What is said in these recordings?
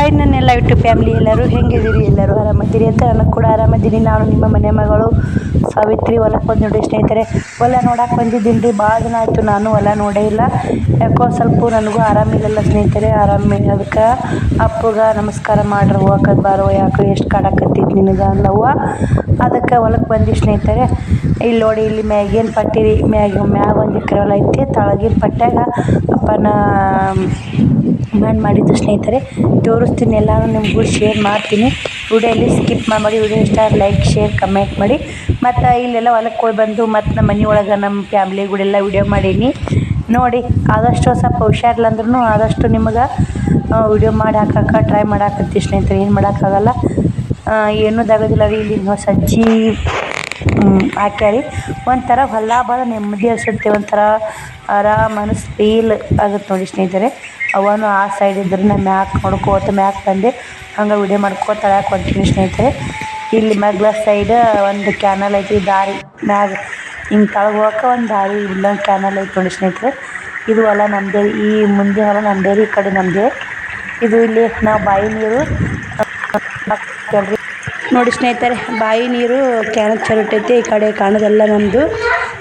Hi ನನ್ನೆಲ್ಲ YouTube family ಎಲ್ಲರೂ ಹೆಂಗಿದ್ದೀರಿ? ಎಲ್ಲರೂ ಆರಾಮದ್ದೀರಿ ಅಂತ ನನಗೆ ಕೂಡ ಆರಾಮದ್ದೀನಿ ನಾನು ನಿಮ್ಮ ಮನೆ ಮಗಳು ಸಾವಿತ್ರಿ. ಹೊಲಕ್ಕೆ ಬಂದು ನೋಡಿ ಸ್ನೇಹಿತರೆ, ಹೊಲ ನೋಡಕ್ಕೆ ಬಂದಿದ್ದೀನಿ ರೀ ಭಾಳ ದಿನ ಆಯಿತು ನಾನು ಹೊಲ ನೋಡೇ ಇಲ್ಲ. ಯಾಕೋ ಸ್ವಲ್ಪ ನನಗೂ ಆರಾಮಿಲ್ಲಲ್ಲ ಸ್ನೇಹಿತರೆ. ಆರಾಮಿಲ್ಲ ಅದಕ್ಕೆ ಅಪ್ಪಗೆ ನಮಸ್ಕಾರ ಮಾಡ್ರಿ. ಹೋಗಕ್ಕೆ ಬಾರೋ, ಯಾಕೋ ಎಷ್ಟು ಕಾಡಕತ್ತೈತಿ ನಿನಗೆ ಅಂದವ್ವ ಅದಕ್ಕೆ ಹೊಲಕ್ಕೆ ಬಂದು ಸ್ನೇಹಿತರೆ. ಇಲ್ಲಿ ನೋಡಿ, ಇಲ್ಲಿ ಮ್ಯಾಗಿನ ಪಟ್ಟಿರಿ. ಮ್ಯಾಗ ಮ್ಯಾಗ ಒಂದು ಎಕರೆ ಹೊಲ ಐತಿ. ತಳಗಿನ ಪಟ್ಟ್ಯಾಗ ಅಪ್ಪನ ಮಾಡಿದ್ದು ಸ್ನೇಹಿತರೆ. ತೋರಿಸ್ತೀನಿ ಎಲ್ಲಾನು ನಿಮಗೂ ಶೇರ್ ಮಾಡ್ತೀನಿ. ವಿಡಿಯೋಲಿ ಸ್ಕಿಪ್ ಮಾಡಿ, ವಿಡಿಯೋ ಇಷ್ಟ ಲೈಕ್ ಶೇರ್ ಕಮೆಂಟ್ ಮಾಡಿ. ಮತ್ತು ಇಲ್ಲೆಲ್ಲ ಹೊಲಕ್ಕೆ ಹೋಗಿ ಬಂದು ಮತ್ತು ನಮ್ಮ ಮನೆ ಒಳಗೆ ನಮ್ಮ ಫ್ಯಾಮ್ಲಿಗಳೆಲ್ಲ ವಿಡಿಯೋ ಮಾಡೀನಿ. ನೋಡಿ, ಆದಷ್ಟು ಸ್ವಲ್ಪ ಹುಷಾರಿಲ್ಲ ಅಂದ್ರೂ ಆದಷ್ಟು ನಿಮಗೆ ವಿಡಿಯೋ ಮಾಡಿ ಹಾಕಕ್ಕೆ ಟ್ರೈ ಮಾಡಾಕತ್ತಿ ಸ್ನೇಹಿತರೆ, ಏನು ಮಾಡೋಕ್ಕಾಗಲ್ಲ. ಏನೂ ದಾಗೋದಿಲ್ಲ ರೀ ಇಲ್ಲಿ ನಾವು ಸಜ್ಜಿ ಹಾಕ್ಯಾರಿ ಒಂಥರ ಹೊಲ ಭಾಳ ನೆಮ್ಮದಿ ಅನ್ಸುತ್ತೆ, ಒಂಥರ ಆರಾಮ್ ಮನಸ್ಸು ಫೀಲ್ ಆಗುತ್ತೆ ನೋಡಿ ಸ್ನೇಹಿತರೆ. ಅವನು ಆ ಸೈಡ್ ಇದ್ರೆ ನಾನು ಮ್ಯಾಕ್ ನೋಡ್ಕೋತ ಮ್ಯಾಕ್ ಬಂದೆ. ಹಂಗೆ ವಿಡಿಯೋ ಮಾಡ್ಕೋತ ತಳಕ್ಕೆ ಹೊಂಟೀನಿ ಸ್ನೇಹಿತರೆ. ಇಲ್ಲಿ ಮಗ್ಲ ಸೈಡ್ ಒಂದು ಕ್ಯಾನಲ್ ಐತಿ, ದಾರಿ ಮ್ಯಾಗ ಹಿಂಗೆ ತಳಗೆ ಹೋಗಕ್ಕೆ ಒಂದು ದಾರಿ, ಇಲ್ಲೊಂದು ಕ್ಯಾನಲ್ ಐತಿ ನೋಡಿ ಸ್ನೇಹಿತರೆ. ಇದು ಹೊಲ ನಮ್ಮದೇ ಈ ಮುಂದಿನ ಹೊಲ ನಮ್ಮದೇ ಈ ಕಡೆ ನಮ್ಮದೇ ಇದು ಇಲ್ಲಿ ನಾವು ಬಾಯಿ ನೀರು ನೋಡಿ ಸ್ನೇಹಿತರೆ, ಬಾಯಿ ನೀರು ಕ್ಯಾನಲ್ ಚರಿಟೈತಿ ಈ ಕಡೆ ಕಾಣೋದೆಲ್ಲ ನಮ್ಮದು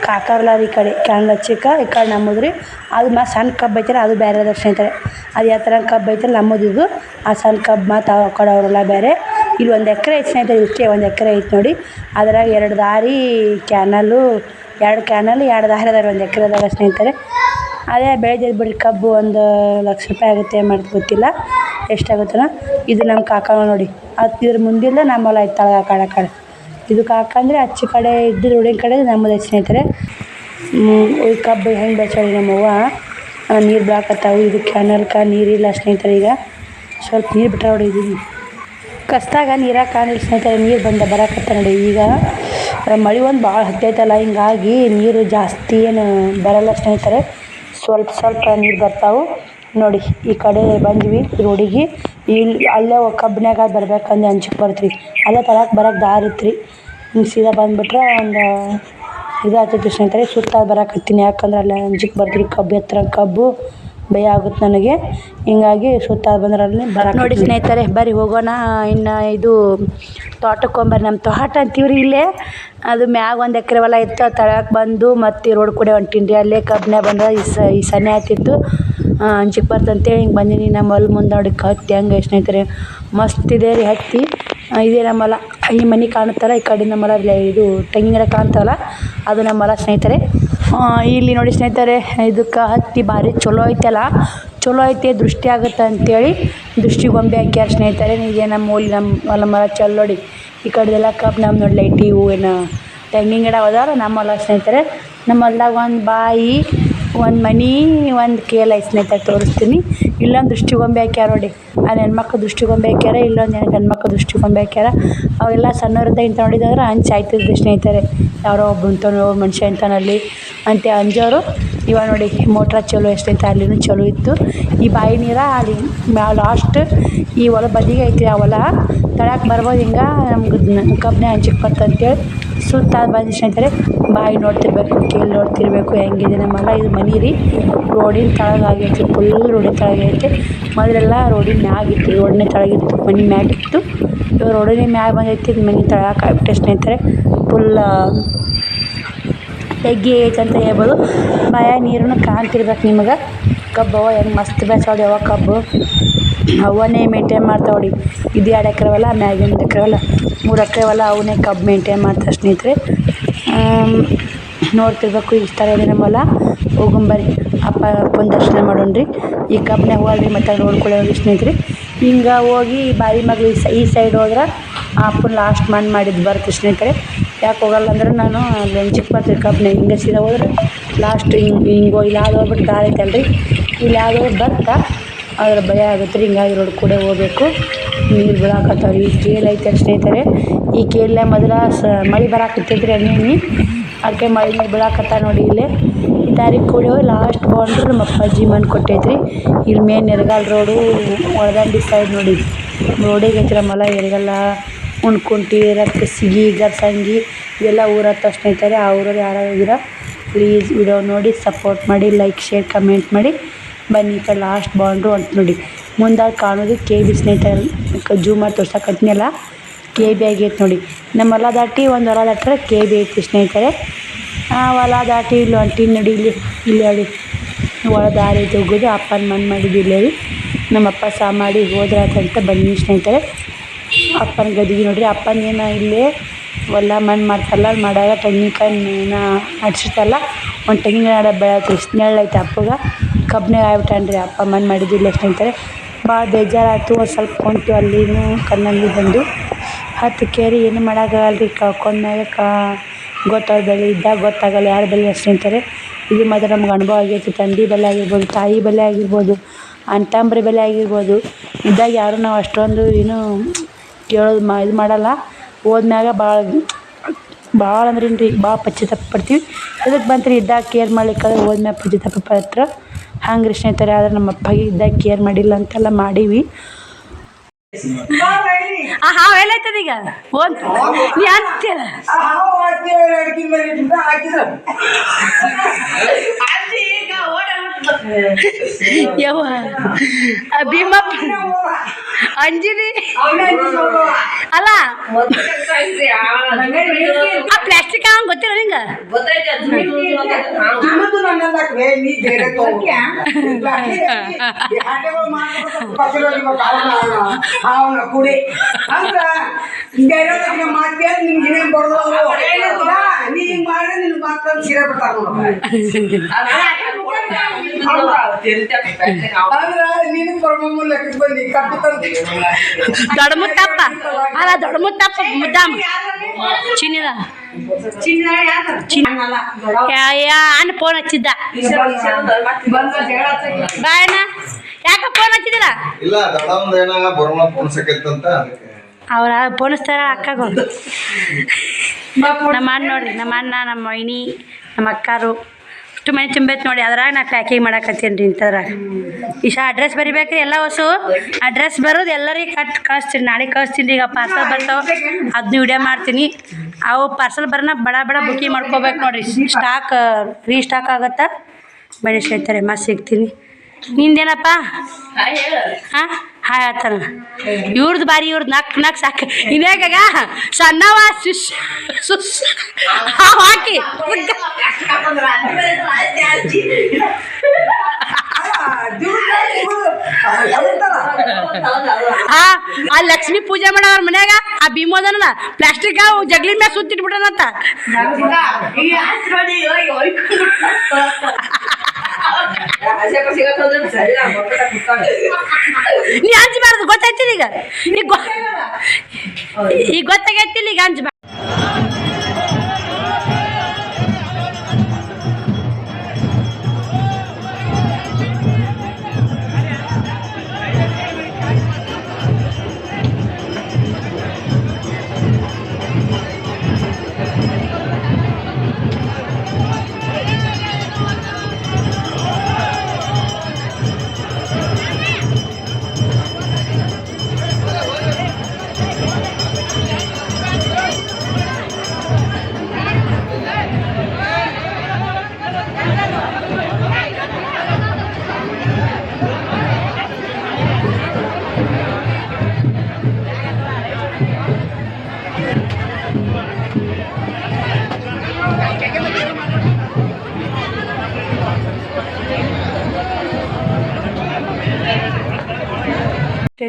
ಕಾಕರ್ಲಾರ ಈ ಕಡೆ. ಕ್ಯಾನಲ್ ಚಿಕ್ಕ, ಈ ಕಡೆ ನಮ್ಮದು ರೀ. ಅದು ಮತ್ತು ಸಣ್ಣ ಕಬ್ಬು ಐತಲ್ಲ ಅದು ಬೇರೆ ದರ್ಶನ ಸ್ನೇಹಿತರೆ. ಅದು ಯಾವ ಥರ ಕಬ್ಬು ಐತಲ್ಲ ನಮ್ಮದು ಇದು. ಆ ಸಣ್ಣ ಕಬ್ಬು ಮತ್ತು ಆ ಕಡೆ ಅವರೆಲ್ಲ ಬೇರೆ. ಇಲ್ಲಿ ಒಂದು ಎಕರೆ ಐತೆ ಸ್ನೇಹಿತರೆ, ಇಷ್ಟೇ ಒಂದು ಎಕರೆ ಐತೆ ನೋಡಿ. ಅದರಾಗ ಎರಡು ದಾರಿ ಕ್ಯಾನಲ್ಲು, ಎರಡು ಕ್ಯಾನಲ್ ಎರಡು ದಾರಿ ಅದಾರೆ ಒಂದು ಎಕರೆದಾಗ ಸ್ನೇಹಿತರೆ. ಅದೇ ಬೆಳೆದಿದ್ದು ಬಿಡಿ ಕಬ್ಬು, ಒಂದು ಲಕ್ಷ ರೂಪಾಯಿ ಆಗುತ್ತೆ ಏನು ಮಾಡ್ತು ಗೊತ್ತಿಲ್ಲ. ಎಷ್ಟಾಗುತ್ತಲ್ಲ? ಇದು ನಮ್ಮ ಕಾಕ ನೋಡಿ. ಅದು ಇದ್ರ ಮುಂದಿಲ್ಲ ನಮ್ಮ ಐತೆ ತಳಗ ಆ ಕಡೆ. ಆ ಹಾಕಂದ್ರೆ ಆಚೆ ಕಡೆ ಇದ್ದು ರೋಡಿನ ಕಡೆ ನಮ್ಮದು ಸ್ನೇಹಿತರೆ. ಕಬ್ಬು ಹೆಂಗೆ ಬೆಳ್ಸಾಳಿ ನಮ್ಮವ್ವ? ನೀರು ಬಿಡಾಕತ್ತಾವು ಇದು ಕ್ಯಾನಲ್ಕ ನೀರಿಲ್ಲ ಸ್ನೇಹಿತರೆ ಈಗ. ಸ್ವಲ್ಪ ನೀರು ಬಿಟ್ರೆ ಇದು. ಕಸ್ದಾಗ ನೀರಾಗ ಕಾಣಿಲ್ಲ ಸ್ನೇಹಿತರೆ. ನೀರು ಬಂದ ಬರಾಕತ್ತ ನೋಡಿ ಈಗ. ಮಳೆ ಒಂದು ಭಾಳ ಹತ್ತೈತಲ್ಲ, ಹಿಂಗಾಗಿ ನೀರು ಜಾಸ್ತಿ ಏನು ಬರಲ್ಲ ಸ್ನೇಹಿತರೆ. ಸ್ವಲ್ಪ ಸ್ವಲ್ಪ ನೀರು ಬರ್ತಾವೆ. ನೋಡಿ, ಈ ಕಡೆ ಬಂದ್ವಿ ರೋಡಿಗೆ. ಇಲ್ಲಿ ಅಲ್ಲೇ ಕಬ್ಬಿನಾಗ ಬರ್ಬೇಕಂದು ಅಂಜಿಕೆ ಬರ್ತೀವಿ. ಅಲ್ಲೇ ತಳಕ್ಕೆ ಬರಕ್ಕೆ ದಾರಿ ಇತ್ತು ಹಿಂಗೆ ಸೀದಾ ಬಂದುಬಿಟ್ರೆ ಒಂದು ಇದು ಆಗ್ತೈತಿ ಸ್ನೇಹಿತರೆ ಸುತ್ತ ಬರಾಕತ್ತೀನಿ ಯಾಕಂದ್ರೆ ಅಲ್ಲೇ ಅಂಜಿಕೆ ಬರ್ತೀವಿ ಕಬ್ಬು ಎತ್ತರ ಕಬ್ಬು ಭಯ ಆಗುತ್ತೆ ನನಗೆ. ಹಿಂಗಾಗಿ ಸುತ್ತ ಬಂದ್ರೆ ಅಲ್ಲಿ ಬರ ನೋಡಿ ಸ್ನೇಹಿತರೆ ಬರ್ರಿ ಹೋಗೋಣ ಇನ್ನು ಇದು ತೋಟಕ್ಕೆ ಹೋಗ್ಬರ್ರಿ ನಮ್ಮ ತೋಟ ಅಂತೀವ್ರಿ ಇಲ್ಲೇ. ಅದು ಮ್ಯಾಗ ಒಂದು ಎಕರೆ ಹೊಲ ಇತ್ತು ತಳಕ್ಕೆ ಬಂದು ಮತ್ತು ರೋಡ್ ಕೂಡ ಹೊಂಟೀನಿ ರೀ ಅಲ್ಲೇ ಕಬ್ಬನೇ ಬಂದ್ರೆ ಈ ಸ ಈ ಸನ್ನೆ ಆಗ್ತಿತ್ತು ಅಂಜಿಕೆ ಬರ್ತಂತೇಳಿ ಹಿಂಗೆ ಬಂದೀನಿ ನಮ್ಮ ಹೊಲ ಮುಂದೆ ನೋಡಿ ಹತ್ತಿ ಹೆಂಗೆ ಸ್ನೇಹಿತರೆ. ಮಸ್ತ್ ಇದೆ ರೀ ಹತ್ತಿ. ಇದೇ ನಮ್ಮ ಹೊಲ. ಈ ಮನೆ ಕಾಣುತ್ತಲ್ಲ, ಈ ಕಡೆ ನಮ್ಮ ಹೊಲ ಇದು ತೆಂಗಿನ ಗಿಡ ಕಾಣ್ತವಲ್ಲ, ಅದು ನಮ್ಮ ಹೊಲ ಸ್ನೇಹಿತರೆ. ಇಲ್ಲಿ ನೋಡಿ ಸ್ನೇಹಿತರೆ, ಇದಕ್ಕೆ ಹತ್ತಿ ಭಾರಿ ಚಲೋ ಐತಲ್ಲ. ಚಲೋ ಐತೆ, ದೃಷ್ಟಿ ಆಗುತ್ತೆ ಅಂತೇಳಿ ದೃಷ್ಟಿ ಗೊಂಬೆ ಹಾಕ್ಯಾರ ಸ್ನೇಹಿತರೆ. ಈಗ ನಮ್ಮ ಹೊಲಿ ನಮ್ಮ ಹೊಲ ಮರ ಚಲೋ ನೋಡಿ. ಈ ಕಡೆದೆಲ್ಲ ಕಬ್ಬು ನಮ್ಮ ನೋಡಿ, ಲೈಟಿ ಹೂವಿನ ತೆಂಗಿನ ಗಿಡ ಅದಾವ ನಮ್ಮ ಹೊಲ ಸ್ನೇಹಿತರೆ. ನಮ್ಮ ಹೊಲ್ದಾಗ ಒಂದು ಬಾಯಿ ಒಂದು ಮನೆ, ಒಂದು ಕೇಲ್ ಐತೆ ಸ್ನೇಹಿತರೆ ತೋರಿಸ್ತೀನಿ. ಇಲ್ಲೊಂದು ದೃಷ್ಟಿಗೊಂಬೆ ಹಾಕ್ಯಾರ ನೋಡಿ. ಆ ಹೆಣ್ಮಕ್ಳು ದೃಷ್ಟಿಗೊಂಬೆ ಹಾಕ್ಯಾರ, ಇಲ್ಲೊಂದು ಗಂಡು ಮಕ್ಳು ದೃಷ್ಟಿ ಗೊಂಬೆ ಹಾಕ್ಯಾರ. ಅವೆಲ್ಲ ಸಣ್ಣವ್ರದ್ದ ಇಂಥ ನೋಡಿದಂದ್ರೆ ಅಂಚೆ ಆಯ್ತದ ಸ್ನೇಹಿತರೆ. ಯಾರೋ ಒಬ್ಬ ಇಂಥವ್ನು ಮನುಷ್ಯ ಇಂಥನಲ್ಲಿ ಅಂತ ಅಂಜೋರು ಇವಾಗ ನೋಡಿ ಮೋಟ್ರ ಚಲೋ ಎಷ್ಟೈತೆ ಅಲ್ಲಿನೂ ಚಲೋ ಇತ್ತು. ಈ ಬಾಯಿ ನೀರು ಅಲ್ಲಿ ಲಾಸ್ಟ್ ಈ ಹೊಲ ಬದಿಗೆ ಐತಿ ಆ ಹೊಲ. ತಳಕ್ಕೆ ಬರ್ಬೋದು ಹಿಂಗೆ ನಮ್ಗೆ ಕಬ್ಬನೇ ಹಂಚಿಕ್ ಬರ್ತಂತೇಳಿ ಸುತ್ತ ಸ್ನೇಹಿತರೆ, ಬಾಯಿ ನೋಡ್ತಿರ್ಬೇಕು, ಕೇಳಿ ನೋಡ್ತಿರ್ಬೇಕು, ಹೆಂಗಿದೆ ನಮ್ಮ ಹೊಲ ಇದು ಮನೆ ರೀ. ರೋಡಿನ ತಳಗೆ ಆಗೈತಿ ಫುಲ್ ರೋಡಿನ ತಳಗೆ ಐತೆ ಮೊದಲೆಲ್ಲ ರೋಡಿನ ಮ್ಯಾಗಿತ್ತು ರೋಡಿನ ಇತ್ತು, ಮನೆ ಮ್ಯಾಗಿತ್ತು ಇವಾಗ ರೋಡಿನ ಮ್ಯಾಗ ಬಂದೈತಿ ಮನೆ ತಳಕ್ಕೆ ಆಗ್ಬಿಟ್ಟೆ ಸ್ನೇಹಿತರೆ. ಫುಲ್ ಹೆಗ್ಗೆ ಐತೆ ಅಂತ ಹೇಳ್ಬೋದು. ಬಾಯ ನೀರನ್ನು ಕಾಣ್ತಿರ್ಬೇಕು ನಿಮಗೆ. ಕಬ್ಬು ಅವ ಹೆಂಗೆ ಮಸ್ತ್ ಬೆಳ್ಸಾಡಿ ಯಾವ ಕಬ್ಬು? ಅವನ್ನೇ ಮೇಂಟೈನ್ ಮಾಡ್ತಾವೆ ನೋಡಿ. ಇದು ಎರಡು ಎಕರೆ ಹೊಲ ಮ್ಯಾಗಿಂದು ಎಕರೆ ಹೊಲ. ಮೂರು ಎಕರೆ ಹೊಲ ಅವನ್ನೇ ಕಬ್ಬು ಮೇಂಟೇನ್ ಮಾಡ್ತಾ ಸ್ನೇಹಿತರೆ. ನೋಡ್ತಿರ್ಬೇಕು ಇಷ್ಟ ಇದೆ ನಮ್ಮ ಹೊಲ. ಅಪ್ಪ ಅಪ್ಪನ ದರ್ಶನ ಮಾಡೋಣ್ರಿ ಈ ಕಬ್ಬನ್ನ ಹೋಗ್ರಿ ಮತ್ತೆ ನೋಡ್ಕೊಳ್ಳೋರಿ ಸ್ನೇಹಿತರೆ. ಹಿಂಗೆ ಹೋಗಿ ಬಾರಿ ಮಗ್ಳು ಈ ಸೈ, ಈ ಸೈಡ್ ಹೋದ್ರೆ ಆ ಅಪ್ಪನ ಲಾಸ್ಟ್ ಮನ್ ಮಾಡಿದ್ದು ಬರ್ತೀವಿ ಸ್ನೇಹಿತರೆ. ಯಾಕೆ ಹೋಗಲ್ಲ ಅಂದ್ರೆ ನಾನು ಅಲ್ಲಿ ಚಿಕ್ಕ ಬರ್ತೀವಿ ಕಬ್ಬನ್ನ ಹಿಂಗೆ ಸೀದಾ ಹೋದ್ರೆ ಲಾಸ್ಟ್ ಹಿಂಗೆ ಹಿಂಗೆ ಹೋಗಿ ಇಲ್ಲಿ ಯಾವ್ದು ಹೋಗ್ಬಿಟ್ಟು ದಾರಿ ಐತಲ್ರಿ. ಇಲ್ಲಿ ಯಾವ್ದು ಹೋಗಿ ಬರ್ತಾ ಅದ್ರ ಭಯ ಆಗುತ್ತೆ ರೀ, ಹಿಂಗಾಗಿ ರೋಡ್ ಕೂಡ ಹೋಗ್ಬೇಕು. ನೀರು ಬೀಳಾಕತ್ತಾವ ರೀ. ಈ ಕೇಲ್ ಐತೆ ಸ್ನೇಹಿತರೆ ಈ ಕೇಲ್ನ ಮೊದಲ ಸ, ಮಳೆ ಬರಾಕತ್ತೈತ್ರಿ ಹನಿ ಹನಿ. ಅದಕ್ಕೆ ಮಳೆ ನೀರು ಬೀಳಾಕತ್ತಾವ ನೋಡಿ ಇಲ್ಲಿ. ಈ ದಾರಿ ಕೂಡ ಹೋಗಿ ಲಾಸ್ಟ್ ಬೌಂಡ್ರಿ ನಮ್ಮ ಅಪ್ಪಾಜಿ ಮಣ್ಣು ಕೊಟ್ಟೈತ್ರಿ. ಇಲ್ಲಿ ಮೇನ್ ನೆರಗಾಲ್ ರೋಡು ಒಳದಂಡಿ ಸೈಡ್ ನೋಡಿ. ರೋಡಿಗೆ ಐತ್ರಿ ನಮ್ಮ ಕುಂಟಿ ರಕ್ತ ಸಿಗಿ ಗರ್ಸಂಗಿ ಇವೆಲ್ಲ ಊರ ಹತ್ರ ಸ್ನೇಹಿತರೆ ಆ ಊರಲ್ಲಿ ಯಾರು ಪ್ಲೀಸ್ ವಿಡಿಯೋ ನೋಡಿ ಸಪೋರ್ಟ್ ಮಾಡಿ ಲೈಕ್ ಶೇರ್ ಕಮೆಂಟ್ ಮಾಡಿ. ಬನ್ನಿ ಈ ಕಡೆ ಲಾಸ್ಟ್ ಬೌಂಡ್ರು ಅಂತ ನೋಡಿ. ಮುಂದಾಗಿ ಕಾಣೋದು ಕೆ ಬಿ ಸ್ನೇಹಿತರೆ ಜೂಮ್ ಮಾಡಿ ತೋರ್ಸೋಕತ್ನಲ್ಲ ಕೆ ಬಿ ಆಗೈತೆ ನೋಡಿ. ನಮ್ಮ ಹೊಲ ದಾಟಿ ಒಂದು ಹೊಲ ದಾಟ್ರೆ ಕೆ ಬಿ ಐತಿ ಸ್ನೇಹಿತರೆ. ಹೊಲ ದಾಟಿ ಇಲ್ಲಿ ಹೊಂಟೀನಿ ನೋಡಿ ಇಲ್ಲಿ ಇಲ್ಲಿ ನೋಡಿ. ಒಳ ದಾರಿ ಹೋಗೋದು. ಅಪ್ಪನ ಮನೆ ಮಾಡಿದ್ದು ಇಲ್ಲೇ ನಮ್ಮ ನಮ್ಮಪ್ಪ ಸಾ ಮಾಡಿ ಹೋದ್ರಾತಂತ ಬನ್ನಿ ಸ್ನೇಹಿತರೆ. ಅಪ್ಪನ ಗದಿಗೆ ನೋಡ್ರಿ. ಅಪ್ಪನ ಏನ ಇಲ್ಲೇ ಹೊಲ ಮಣ್ಣು ಮಾಡ್ತಾರಲ್ಲ ಅದು ಮಾಡಾಗ ತೆಂಗಿನಕಾಯಿ ಏನೋ ನಡ್ಸಿರ್ತಲ್ಲ ಒಂದು ತೆಂಗಿನ ಬೆಳೆ ನೆರಳು ಐತೆ ಅಪ್ಪಗೆ. ಕಬ್ಬಿನಾಗ ಆಗ್ಬಿಟ್ಟಾನ್ರಿ ಅಪ್ಪ ಮಣ್ಣು ಮಾಡಿದ್ದಿಲ್ಲ ಅಂತಾರೆ. ಭಾಳ ಬೇಜಾರಾಯ್ತು, ಒಂದು ಸ್ವಲ್ಪ ಕುಂತು ಅಲ್ಲಿನೂ ಕಣ್ಣಲ್ಲಿ ಬಂದು. ಹತ್ತು ಕೇರಿ ಏನು ಮಾಡೋಕ್ಕಾಗಲ್ಲ ರೀ ಕಳ್ಕೊಂಡ್ಮ್ಯಾಗ ಕಾ ಗೊತ್ತಾಗ ಬೆಲೆ ಇದ್ದಾಗ ಗೊತ್ತಾಗಲ್ಲ, ಯಾರ ಬೆಲೆ ಅಂತಾರೆ. ಇದು ಮಾತ್ರ ನಮ್ಗೆ ಅನುಭವ ಆಗೈತಿ ತಂದೆ ಬಳಿ ಆಗಿರ್ಬೋದು, ತಾಯಿ ಬಳಿ ಆಗಿರ್ಬೋದು ಅಣ್ಣ ತಮ್ಮರ ಬಳಿ ಆಗಿರ್ಬೋದು. ಇದ್ದಾಗ ಯಾರು ನಾವು ಅಷ್ಟೊಂದು ಏನು ಕೇಳೋದು ಮಾ, ಇದು ಮಾಡಲ್ಲ. ಹೋದ್ಮ್ಯಾಗ ಭಾಳ ಭಾಳ ಅಂದ್ರೇನು ರೀ ಭಾಳ ಪಶ್ಚಾತ್ತಾಪ ಪಡ್ತೀವಿ. ಅದಕ್ಕೆ ಬಂತು ರೀ ಇದ್ದಾಗ ಕೇರ್ ಮಾಡ್ಲಿಕ್ಕೆ ಹೋದ್ಮ್ಯಾಗ ಪಶ್ಚಾತ್ತಾಪ ಪತ್ರ ಹಂಗೆ ರೀ ಸ್ನೇಹಿತರೆ ಆದ್ರೆ ನಮ್ಮ ಅಪ್ಪಗೆ ಇದ್ದಾಗ ಕೇರ್ ಮಾಡಿಲ್ಲ ಅಂತೆಲ್ಲ ಮಾಡೀವಿ. ಆ ಹಾವು ಎಲ್ಲೈತದ ಈಗ? ನೀ ಅಂತೀರ ಯವ್ವ. ಭೀಮಪ್ಪ ಅಂಜಿನಿ ಅಲ್ಲ. ಆ ಪ್ಲಾಸ್ಟಿಕ್ ಅವ ಗೊತ್ತಿಲ್ಲ ನಿಂಗ? ಕುಡಿ ಅಂದ್ರ ನಿಮ್ಗೆ ಬರೋದು ನೀ ಹಿಂಗ್ ಮಾಡಿ ನಿನ್ ಮಾತಂದ್ ಸೀರೆ ಬಿಡ್ತಾರ ಅಂದ್ರ ನೀನು ಬನ್ನಿ ಕಪ್ಪು ತಂದಿ ದೊಡ್ಡ ಮುತ್ತಪ್ಪ ಅಲ್ಲ ದೊಡ್ಡ ಮುತ್ತಪ್ಪ ಮುದ್ದಾಮ. ಚಿನ್ನಿದ. ಯಾ ಯಾ ಅಣ್ಣ ಫೋನ್ ಹಚ್ಚಿದ್ದ. ಬಾಯಣ್ಣ ಯಾಕ ಫೋನ್ ಹಚ್ಚಿದಿಲ್ಲ? ಇಲ್ಲ ದೊಡ್ಡವಂದ ಏನಾಗ ಬರೋಣ ಪುಣ್ಸಕೈತಂತ ಅದಕ್ಕೆ. ಅವ್ರ ಪೋಣಿಸ್ತಾರ ಅಕ್ಕಗ ನಮ್ಮ ಅಣ್ಣ ನೋಡ್ರಿ ನಮ್ಮ ಅಣ್ಣ ನಮ್ಮ ಮೈನಿ ನಮ್ಮ ಅಕ್ಕಾರು. ಅಷ್ಟು ಮನೆ ತುಂಬೈತೆ ನೋಡಿ ಅದ್ರಾಗ ನಾ ಪ್ಯಾಕಿಂಗ್ ಮಾಡಕತ್ತೀನಿ ರೀ ಇಂಥದ್ರಾಗ. ಇಷ್ಟ ಅಡ್ರೆಸ್ ಬರಿಬೇಕ್ರಿ ಎಲ್ಲ ಹೊಸು. ಅಡ್ರೆಸ್ ಬರೋದು ಎಲ್ಲರಿಗೆ ಕಟ್ ಕಳಿಸ್ತೀನಿ ನಾಳೆ ಕಳಿಸ್ತೀನಿ ಈಗ ಪಾರ್ಸಲ್ ಬರ್ತಾವ. ಅದನ್ನ ವಿಡಿಯೋ ಮಾಡ್ತೀನಿ. ಅವು ಪಾರ್ಸಲ್ ಬರೋಣ ಬಡ ಬಡ ಬುಕ್ಕಿಂಗ್ ಮಾಡ್ಕೋಬೇಕು ನೋಡ್ರಿ. ಸ್ಟಾಕ್ ರೀಸ್ಟಾಕ್ ಸ್ಟಾಕ್ ಬನ್ನಿ ಹೇಳ್ತಾರೆ ಮತ್ತೆ ಸಿಗ್ತೀನಿ. ನಿಂದೇನಪ್ಪ? ಹಾಂ? ಹಾಯ್ ಆತನ. ಇವ್ರದ್ದು ಬಾರಿ ಇವ್ರದ್ದು ನಕ್ ನಕ್ ಸಾಕು. ಇನ್ಯಾಗ ಸಣ್ಣವ ಸುಸ್ ಸುಸ್ ಹಾವ್ ಹಾಕಿ. ಆ ಆ ಲಕ್ಷ್ಮಿ ಪೂಜೆ ಮಾಡವ್ರ ಮನ್ಯಾಗ ಆ ಭೀಮೋದನ ಪ್ಲಾಸ್ಟಿಕ್ ಜಗ್ಲಿ ಮ್ಯಾಗ ಸುತ್ತಿಟ್ಬಿಟ್ಟನಂತ. ನೀ ಹಂಚಬಾರ್ದು ಗೊತ್ತಾಯ್ತಿಲ್ಲ ಈಗ. ಈಗ ಗೊ ಈಗ ಗೊತ್ತಾಗೈತಿಲ್ಲ ಈಗ ಹಂಚಬಾರ್ದು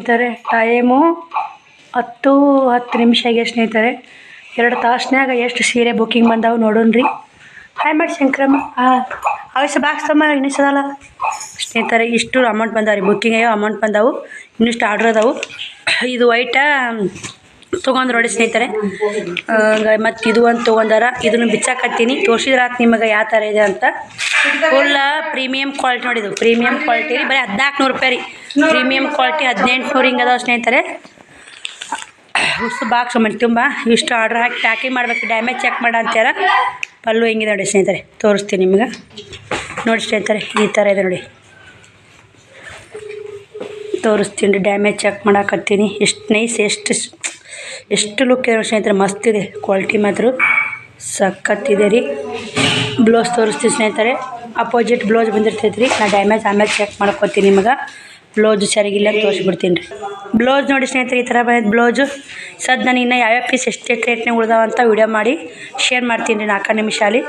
ಸ್ನೇಹಿತರೆ, ಟೈಮು ಹತ್ತು ಹತ್ತು ನಿಮಿಷ ಆಗಿದೆ ಸ್ನೇಹಿತರೆ. ಎರಡು ತಾಸಿನಾಗ ಎಷ್ಟು ಸೀರೆ ಬುಕ್ಕಿಂಗ್ ಬಂದಾವು ನೋಡೋಣ್ರಿ ಹಾಯ್ ಮಾಡಿ ಶಂಕರಮ್ಮ. ಹಾಂ ಅವಶ್ಯ ಬಾಕ್ಸ್ ತಮ್ಮ ಇನ್ನಿಸದಲ್ಲ ಸ್ನೇಹಿತರೆ, ಇಷ್ಟು ಅಮೌಂಟ್ ಬಂದಾವೆ ರೀ ಬುಕ್ಕಿಂಗ್ ಅಮೌಂಟ್ ಬಂದಾವು. ಇನ್ನಿಷ್ಟು ಆರ್ಡ್ರ್ ಅದಾವು. ಇದು ವೈಟ ತೊಗೊಂಡು ನೋಡಿ ಸ್ನೇಹಿತರೆ. ಮತ್ತು ಇದು ಒಂದು ತೊಗೊಂಡಾರ, ಇದನ್ನು ಬಿಚ್ಚಾಕತ್ತೀನಿ. ತೋರಿಸಿದ್ರಾತ್ ನಿಮಗೆ ಯಾವ ಥರ ಇದೆ ಅಂತ. ಫುಲ್ಲ ಪ್ರೀಮಿಯಂ ಕ್ವಾಲಿಟಿ ನೋಡಿದ್ದು ಪ್ರೀಮಿಯಂ ಕ್ವಾಲಿಟಿ ಬರೀ ಹದಿನಾಲ್ಕು ನೂರು ರೂಪಾಯಿ ರೀ. ಪ್ರೀಮಿಯಂ ಕ್ವಾಲಿಟಿ ಹದಿನೆಂಟುನೂರು ಹಿಂಗೆ ಅದಾವೆ ಸ್ನೇಹಿತರೆ. ಹುಸು ಬಾಕ್ಸ್ ಮನೆ ತುಂಬ. ಇಷ್ಟು ಆರ್ಡ್ರ್ ಹಾಕಿ ಪ್ಯಾಕಿಂಗ್ ಮಾಡಬೇಕು ಡ್ಯಾಮೇಜ್ ಚೆಕ್ ಮಾಡ ಅಂತಾರ ಪಲ್ಲು ಹೆಂಗಿದೆ ನೋಡಿ ಸ್ನೇಹಿತರೆ, ತೋರಿಸ್ತೀನಿ ನಿಮ್ಗೆ. ನೋಡಿ ಸ್ನೇಹಿತರೆ, ಈ ಥರ ಇದೆ ನೋಡಿ. ತೋರಿಸ್ತೀನಿ ರೀ ಡ್ಯಾಮೇಜ್ ಚೆಕ್ ಮಾಡಾಕತ್ತೀನಿ. ಎಷ್ಟು ನೈಸ್ ಎಷ್ಟು ಎಷ್ಟು ಲುಕ್ ಇದೆ ಸ್ನೇಹಿತರೆ, ಮಸ್ತ್ ಇದೆ. ಕ್ವಾಲಿಟಿ ಮಾತ್ರ ಸಖತ್ತಿದೆ ರೀ. ಬ್ಲೌಸ್ ತೋರಿಸ್ತೀನಿ ಸ್ನೇಹಿತರೆ. ಅಪೋಸಿಟ್ ಬ್ಲೌಸ್ ಬಂದಿರ್ತೈತೆ ರೀ. ನಾ ಡ್ಯಾಮೇಜ್ ಆಮೇಲೆ ಚೆಕ್ ಮಾಡ್ಕೊತೀನಿ ನಿಮ್ಗೆ. ಬ್ಲೌಸು ಸರಿಗಿಲ್ಲ ತೋರಿಸ್ಬಿಡ್ತೀನಿ ರೀ. ಬ್ಲೌಸ್ ನೋಡಿ ಸ್ನೇಹಿತರೆ, ಈ ಥರ ಬಂದಿದ್ದು ಬ್ಲೌಸು ಸದ್ ನಾನು ಇನ್ನೂ ಯಾವ್ಯಾವ ಪೀಸ್ ಎಷ್ಟೆಷ್ಟು ರೇಟ್ನಾಗ ಉಳ್ದಾವ ಅಂತ ವಿಡಿಯೋ ಮಾಡಿ ಶೇರ್ ಮಾಡ್ತೀನಿ ರೀ ನಾಲ್ಕು ನಿಮಿಷ ಅಲ್ಲಿ.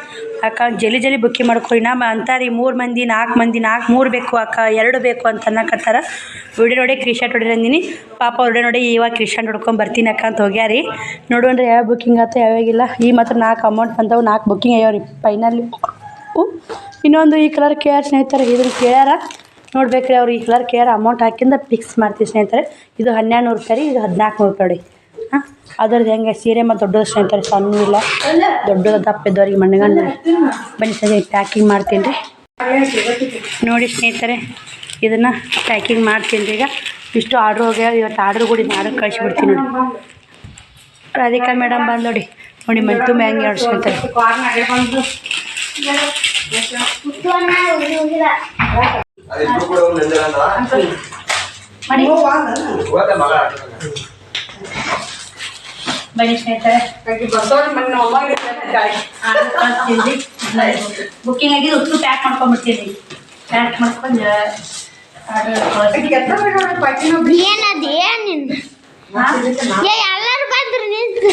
ಅಕ್ಕ ಜಲ್ದಿ ಜಲ್ದಿ ಬುಕ್ಕಿಂಗ್ ಮಾಡ್ಕೊಳ್ಳಿ ನಾ ಅಂತಾರೆ ಮೂರು ಮಂದಿ ನಾಲ್ಕು ಮಂದಿ ನಾಲ್ಕು ಮೂರು ಬೇಕು ಅಕ್ಕ, ಎರಡು ಬೇಕು ಅಂತ ಅನ್ನಕತ್ತಾರ. ವಿಡಿಯೋ ನೋಡಿ ಕ್ರಿಶರ್ಟ್ ಹೊಡಿರಂದಿನಿ ಪಾಪ ವಿಡಿಯೋ ನೋಡಿ ಇವಾಗ ಕ್ರಿಶರ್ಟ್ ಹೊಡ್ಕೊಂಡು ಬರ್ತೀನಿ ಅಕ್ಕ ಅಂತ ಹೋಗ್ಯಾರಿ ನೋಡೋಣ್ರಿ ಯಾವ ಬುಕ್ಕಿಂಗ್ ಆಯ್ತು ಯಾವಾಗಿಲ್ಲ ಈ ಮಾತ್ರ ನಾಲ್ಕು ಅಮೌಂಟ್ ಬಂದವು ನಾಲ್ಕು ಬುಕ್ಕಿಂಗ್ ಆಗ್ಯಾವ ರೀ ಫೈನಲ್ಲಿ ಇನ್ನೊಂದು ಈ ಕಲರ್ ಕೇಳ್ಯಾರ ಸ್ನೇಹಿತರೆ, ಇದನ್ನು ಕೇಳ್ಯಾರ? ನೋಡ್ಬೇಕ್ರಿ ಅವ್ರು ಈ ಕಲರ್ ಕೇರ್ ಅಮೌಂಟ್ ಹಾಕಿಂದ ಫಿಕ್ಸ್ ಮಾಡ್ತೀವಿ ಸ್ನೇಹಿತರೆ. ಇದು ಹನ್ನೆರಡು ನೂರು ರೂಪಾಯಿ ಇದು ಹದಿನಾಲ್ಕು ನೂರು ರೂಪಾಯಿ ಹಾಂ? ಅದ್ರದ್ದು ಹೆಂಗೆ ಸೀರೆ ಮತ್ತು ದೊಡ್ಡದು ಸ್ನೇಹಿತರೆ, ಸಣ್ಣ ಇಲ್ಲ. ದೊಡ್ಡದು ದಪ್ಪ ಇದ್ದವ್ರಿಗೆ ಮಣ್ಣಗಂಡ. ಬನ್ನಿ ಸರಿ ಪ್ಯಾಕಿಂಗ್ ಮಾಡ್ತೀನಿ ರೀ. ನೋಡಿ ಸ್ನೇಹಿತರೆ, ಇದನ್ನು ಪ್ಯಾಕಿಂಗ್ ಮಾಡ್ತೀನಿ ರೀ ಈಗ. ಇಷ್ಟು ಆರ್ಡ್ರ್ ಹೋಗ್ಯಾವ, ಇವತ್ತು ಆರ್ಡ್ರ್ ಕೂಡ ಮಾಡಿ ಕಳಿಸ್ಬಿಡ್ತೀನಿ ನೋಡಿ. ರಾಧಿಕಾ ಮೇಡಮ್ ಬಂದು ನೋಡಿ. ನೋಡಿ, ಮನೆ ತುಂಬ ಹೆಂಗೆ ಎರಡು ಬನ್ನಿ. ಸ್ನೇಹಿತರೆ. ಬುಕ್ಕಿಂಗ್ ಆಗಿ ಉತ್ತು ಪ್ಯಾಕ್ ಮಾಡ್ಕೊಂಡ್ಬಿಡ್ತೀನಿ. ಪ್ಯಾಕ್ ಮಾಡ್ಕೊಂಡು ಎಲ್ಲರೂ ಬಂದ್ರು ನಿಂತು.